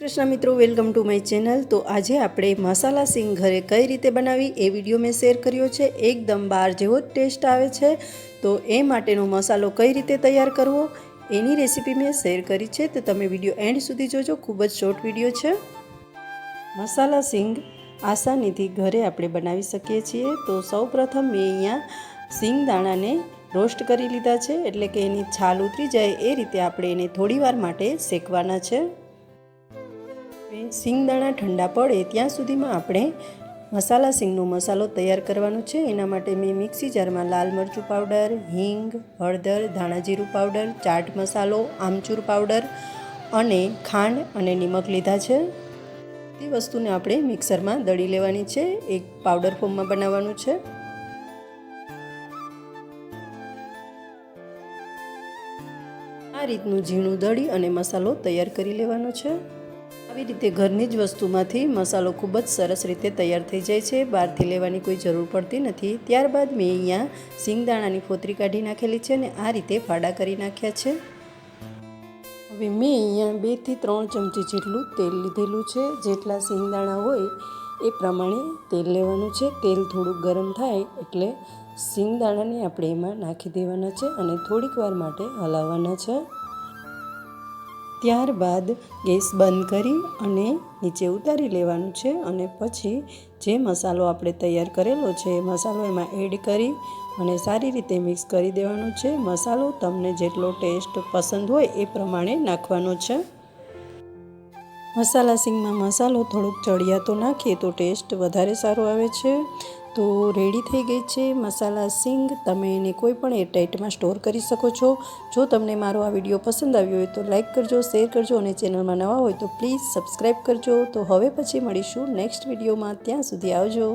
કૃષ્ણ મિત્રો, welcome to my channel. તો આજે આપણે મસાલા સિંગ ઘરે કઈ રીતે બનાવી એ વીડિયો મેં શેર કર્યો છે. એકદમ બહાર જેવો જ ટેસ્ટ આવે છે. તો એ માટેનો મસાલો કઈ રીતે તૈયાર કરવો એની રેસીપી મેં શેર કરી છે. તો તમે વીડિયો એન્ડ સુધી જોજો. ખૂબ જ શોર્ટ વીડિયો છે. મસાલા સિંગ આસાનીથી ઘરે આપણે બનાવી શકીએ છીએ. તો સૌપ્રથમ મેં અહીંયા સિંગ દાણાને રોસ્ટ કરી લીધા છે. એટલે કે એની છાલ ઉતરી જાય એ રીતે આપણે એને થોડીવાર માટે શેકવાના છે. સિંગદાણા ઠંડા પડે ત્યાં સુધીમાં આપણે મસાલા સિંગનો મસાલો તૈયાર કરવાનો છે. એના માટે મેં મિક્સી જારમાં લાલ મરચું પાવડર, હિંગ, હળદર, ધાણાજીરું પાવડર, ચાટ મસાલો, આમચૂર પાવડર અને ખાંડ અને નિમક લીધા છે. તે વસ્તુને આપણે મિક્સરમાં દળી લેવાની છે. એક પાવડર ફોર્મમાં બનાવવાનું છે. આ રીતનું ઝીણું દળી અને મસાલો તૈયાર કરી લેવાનો છે. આવી રીતે ઘરની જ વસ્તુમાંથી મસાલો ખૂબ જ સરસ રીતે તૈયાર થઈ જાય છે. બહારથી લેવાની કોઈ જરૂર પડતી નથી. ત્યારબાદ મેં અહીંયા સિંગદાણાની ફોતરી કાઢી નાખેલી છે અને આ રીતે ફાડા કરી નાખ્યા છે. હવે મેં અહીંયા બેથી ત્રણ ચમચી જેટલું તેલ લીધેલું છે. જેટલા સિંગદાણા હોય એ પ્રમાણે તેલ લેવાનું છે. તેલ થોડુંક ગરમ થાય એટલે સિંગદાણાને આપણે એમાં નાખી દેવાના છે અને થોડીક વાર માટે હલાવવાના છે. ત્યારબાદ ગેસ બંધ કરી અને નીચે ઉતારી લેવાનું છે અને પછી જે મસાલો આપણે તૈયાર કરેલો છે એ મસાલો એમાં એડ કરી અને સારી રીતે મિક્સ કરી દેવાનો છે. મસાલો તમને જેટલો ટેસ્ટ પસંદ હોય એ પ્રમાણે નાખવાનો છે. મસાલા સિંગમાં મસાલો થોડોક ચડિયાતો નાખીએ તો ટેસ્ટ વધારે સારો આવે છે. તો રેડી થઈ ગઈ છે. મસાલા સિંગ તમે એને કોઈ પણ એરટાઇટમાં સ્ટોર કરી શકો છો. જો તમને મારો આ વીડિયો પસંદ આવ્યો હોય તો લાઇક કરજો શેર કરજો અને ચેનલમાં નવા હોય તો પ્લીઝ સબસ્ક્રાઈબ કરજો. તો હવે પછી મળીશું નેક્સ્ટ વિડીયોમાં ત્યાં સુધી આવજો.